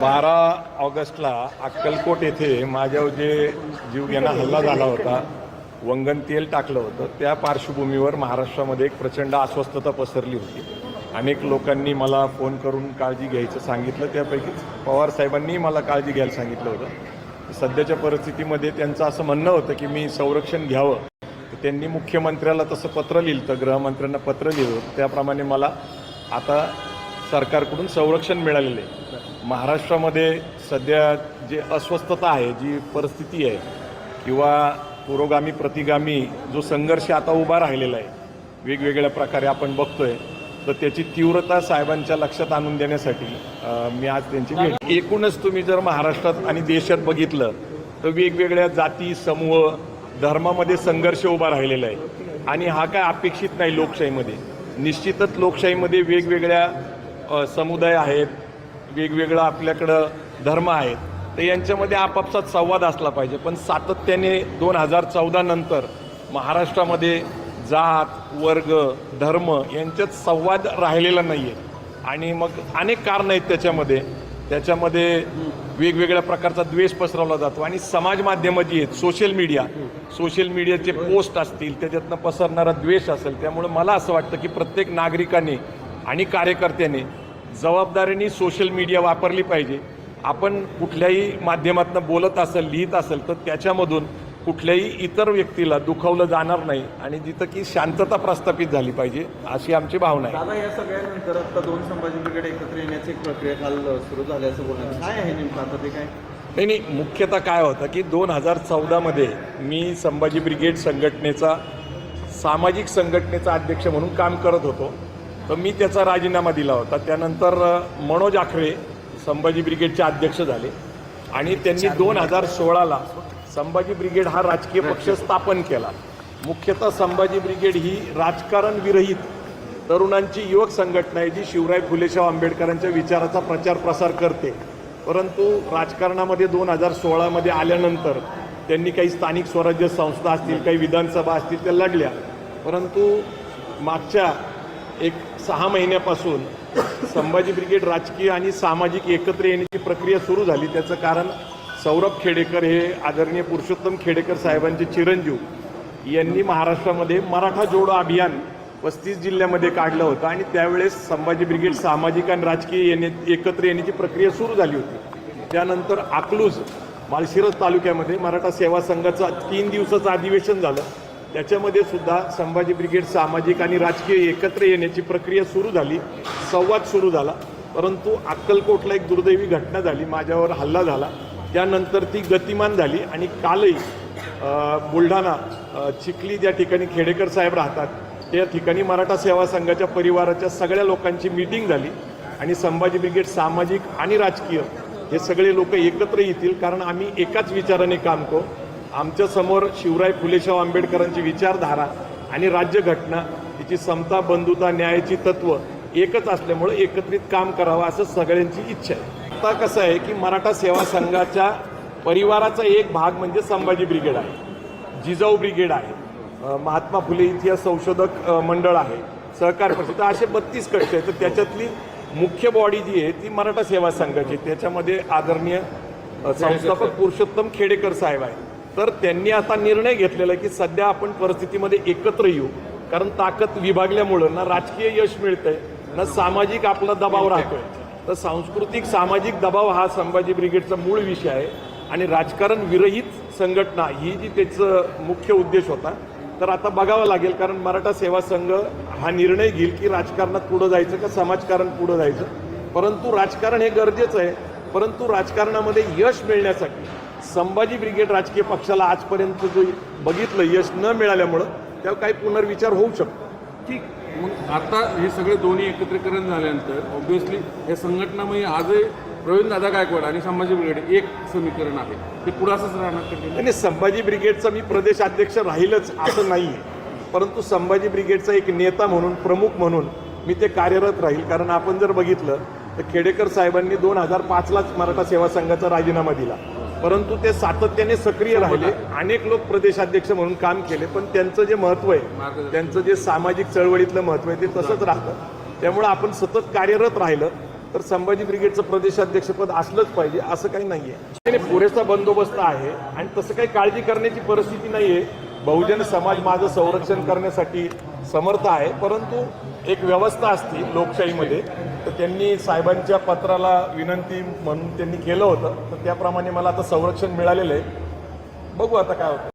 बारा ऑगस्टला अक्कलकोट येथे माझ्यावर जे जीवघेणा हल्ला झाला होता वंगण तेल टाकलं होतं त्या पार्श्वभूमीवर महाराष्ट्रामध्ये एक प्रचंड अस्वस्थता पसरली होती. अनेक लोकांनी मला फोन करून काळजी घ्यायचं सांगितलं त्यापैकी पवार साहेबांनी मला काळजी घ्यायला सांगितलं होतं. सध्याच्या परिस्थितीमध्ये त्यांचं असं म्हणणं होतं की मी संरक्षण घ्यावं. त्यांनी मुख्यमंत्र्याला तसं पत्र लिहिलं तर गृहमंत्र्यांना पत्र लिहिलं. होतं त्याप्रमाणे मला आता सरकारकडून संरक्षण मिळालेलं आहे. महाराष्ट्रामध्ये सध्या जे अस्वस्थता आहे जी परिस्थिती आहे किंवा पुरोगामी प्रतिगामी जो संघर्ष आता उभा राहिलेला आहे वेगवेगळ्या प्रकारे आपण बघतोय तर त्याची तीव्रता साहेबांच्या लक्षात आणून देण्यासाठी मी आज त्यांची भेट एकूणच तुम्ही जर महाराष्ट्रात आणि देशात बघितलं तर वेगवेगळ्या जाती समूह धर्मामध्ये संघर्ष उभा राहिलेला आहे. आणि हा काय अपेक्षित नाही लोकशाहीमध्ये. निश्चितच लोकशाहीमध्ये वेगवेगळ्या समुदाय आहेत वेगवेगळं आपल्याकडं धर्म आहेत तर यांच्यामध्ये आपापसात संवाद असला पाहिजे. पण सातत्याने दोन हजार चौदा नंतर महाराष्ट्रामध्ये जात वर्ग धर्म यांच्यात संवाद राहिलेला नाही आहे आणि मग अनेक कारणं आहेत त्याच्यामध्ये. त्याच्यामध्ये वेगवेगळ्या प्रकारचा द्वेष पसरवला जातो आणि समाज माध्यमं जी आहेत सोशल मीडिया सोशल मीडियाचे पोस्ट असतील त्याच्यातनं पसरणारा द्वेष असेल त्यामुळे मला असं वाटतं की प्रत्येक नागरिकाने आणि कार्यकर्त्याने जबाबदारीने सोशल मीडिया वापरली पाहिजे. आपण कुठल्याही माध्यमातून बोलत असेल लिहित असेल तर त्याच्यामधून कुठल्याही इतर व्यक्तीला दुखावलं जाणार नाही आणि जिथं की शांतता प्रस्थापित झाली पाहिजे अशी आमची भावना आहे. दादा या सगळ्यानंतर आता दोन संभाजी ब्रिगेड एकत्र येण्याची प्रक्रिया काल सुरू झाली असं काय आहे नेमकं? आता ते काय? नाही नाही मुख्यतः काय होतं की दोन हजार चौदामध्ये मी संभाजी ब्रिगेड संघटनेचा सामाजिक संघटनेचा अध्यक्ष म्हणून काम करत होतो. तर मी त्याचा राजीनामा दिला होता. त्यानंतर मनोज आखरे संभाजी ब्रिगेडचे अध्यक्ष झाले. आणि त्यांनी दोन हजार सोळाला संभाजी ब्रिगेड हा राजकीय पक्ष स्थापन केला. मुख्यतः संभाजी ब्रिगेड ही राजकारण विरहित तरुणांची युवक संघटना आहे जी शिवराय फुलेशाह आंबेडकरांच्या विचाराचा प्रचार प्रसार करते. परंतु राजकारणामध्ये दोन हजार सोळामध्ये आल्यानंतर त्यांनी काही स्थानिक स्वराज्य संस्था असतील काही विधानसभा असतील त्या लढल्या. परंतु मागच्या एक सहा महिन्यापासून संभाजी ब्रिगेड राजकीय आणि सामाजिक एकत्र येण्याची प्रक्रिया सुरू झाली. त्याचं कारण सौरभ खेडेकर हे आदरणीय पुरुषोत्तम खेडेकर साहेबांचे चिरंजीव यांनी महाराष्ट्रामध्ये मराठा जोडो अभियान पस्तीस जिल्ह्यामध्ये काढलं होतं आणि त्यावेळेस संभाजी ब्रिगेड सामाजिक आणि राजकीय येणे एकत्र येण्याची प्रक्रिया सुरू झाली होती. त्यानंतर अकलूज माळशिरस तालुक्यामध्ये मराठा सेवा संघाचं तीन दिवसाचं अधिवेशन झालं. त्याच्यामध्ये सुद्धा संभाजी ब्रिगेड सामाजिक आणि राजकीय एकत्र येण्याची प्रक्रिया सुरू झाली संवाद सुरू झाला. परंतु अक्कलकोटला एक दुर्दैवी घटना झाली माझ्यावर हल्ला झाला. त्यानंतर ती गतिमान झाली आणि कालही बुलढाणा चिखली ज्या ठिकाणी खेडेकर साहेब राहतात त्या ठिकाणी मराठा सेवा संघाच्या परिवाराच्या सगळ्या लोकांची मीटिंग झाली आणि संभाजी ब्रिगेड सामाजिक आणि राजकीय हे सगळे लोक एकत्र येतील कारण आम्ही एकाच विचाराने काम करू. आमच्यासमोर शिवराय फुलेशाव आंबेडकरांची विचारधारा आणि राज्यघटना तिची समता बंधुता न्यायाची तत्व एकच असल्यामुळे एकत्रित काम करावं असं सगळ्यांची इच्छा आहे. आता कसं आहे की मराठा सेवा संघाच्या परिवाराचा एक भाग म्हणजे संभाजी ब्रिगेड आहे. जिजाऊ ब्रिगेड आहे. महात्मा फुले इतिहास संशोधक मंडळ आहे. सहकार परिषद तर असे बत्तीस कक्ष आहेत. तर त्याच्यातली मुख्य बॉडी जी आहे ती मराठा सेवा संघाची त्याच्यामध्ये आदरणीय संस्थापक पुरुषोत्तम खेडेकर साहेब आहेत. तर त्यांनी आता निर्णय घेतलेला आहे की सध्या आपण परिस्थितीमध्ये एकत्र येऊ. कारण ताकद विभागल्यामुळं ना राजकीय यश मिळतंय ना सामाजिक आपला दबाव राहतोय. तर सांस्कृतिक सामाजिक दबाव हा संभाजी ब्रिगेडचा मूळ विषय आहे आणि राजकारण विरहित संघटना ही जी त्याचं मुख्य उद्देश होता तर आता बघावं लागेल. कारण मराठा सेवा संघ हा निर्णय घेईल की राजकारणात पुढं जायचं का समाजकारण पुढं जायचं. परंतु राजकारण हे गरजेचं आहे. परंतु राजकारणामध्ये यश मिळण्यासाठी संभाजी ब्रिगेड राजकीय पक्षाला आजपर्यंत जो बघितलं यश न मिळाल्यामुळं त्यावर काही पुनर्विचार होऊ शकतो. ठीक. मग आता हे सगळे दोन्ही एकत्रीकरण झाल्यानंतर ऑब्व्हियसली या संघटनामध्ये आजही प्रवीण दादा गायकवाड आणि संभाजी ब्रिगेड एक समीकरण आहे. ते पुढं असंच राहणार आणि संभाजी ब्रिगेडचा मी प्रदेशाध्यक्ष राहीलच असं नाही आहे परंतु संभाजी ब्रिगेडचा एक नेता म्हणून प्रमुख म्हणून मी ते कार्यरत राहील. कारण आपण जर बघितलं तर खेडेकर साहेबांनी दोन हजार पाचलाच मराठा सेवा संघाचा राजीनामा दिला. परंतु ते सातत्याने सक्रिय राहिले. अनेक लोक प्रदेशाध्यक्ष म्हणून काम केले पण त्यांचं जे महत्त्व आहे त्यांचं जे सामाजिक चळवळीतलं महत्त्व आहे ते तसंच राहतं. त्यामुळं आपण सतत कार्यरत राहिलं तर संभाजी ब्रिगेडचं प्रदेशाध्यक्षपद असलंच पाहिजे असं काही नाही आहे पुरेसा बंदोबस्त आहे आणि तसं काही काळजी करण्याची परिस्थिती नाही आहे बहुजन समाज माझं संरक्षण करण्यासाठी समर्थ आहे परंतु एक व्यवस्था असती लोकशाहीमध्ये. तर त्यांनी साहेबांच्या पत्राला विनंती म्हणून त्यांनी केलं होतं. तर त्याप्रमाणे मला आता संरक्षण मिळालेलं आहे. बघू आता काय होतं.